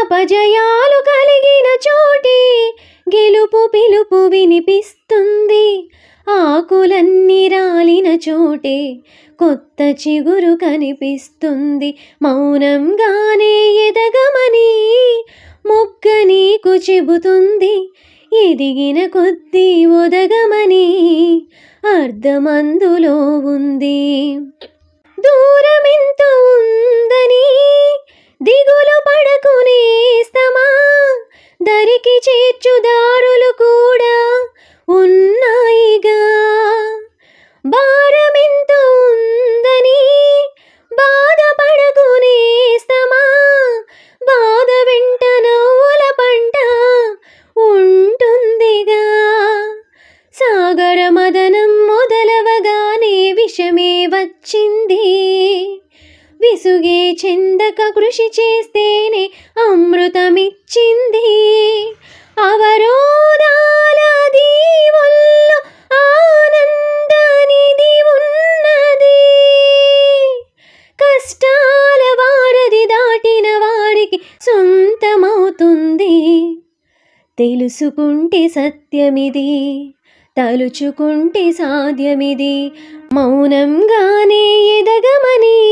అపజయాలు కలిగిన చోటే గెలుపు పిలుపు వినిపిస్తుంది. ఆకులన్నీ రాలిన చోటే కొత్త చిగురు కనిపిస్తుంది. మౌనంగానే ఎదగమని మొగ్గ నీకు చెబుతుంది. ఎదిగిన కొద్దీ ఒదగమని అర్ధమందులో ఉంది. దూరమెంత ఉంది దిగులు పడకునేస్తమా దరికి చేర్చుదారులు కూడా ఉన్నాయిగా. భారమెంత ఉందని బాధపడకునేస్తమా బాధ వెంట నవ్వుల పంట ఉంటుందిగా. సాగర మదనం మొదలవగానే విషమే వచ్చింది. విసుగే చెందక కృషి చేస్తేనే అమృతమిచ్చింది. అవరోధాల దీవుల్లో ఆనందనిది ఉన్నది. కష్టాల వారది దాటిన వారికి సొంతమవుతుంది. తెలుసుకుంటే సత్యమిది తలుచుకుంటే సాధ్యమిది. మౌనంగానే ఎదగమని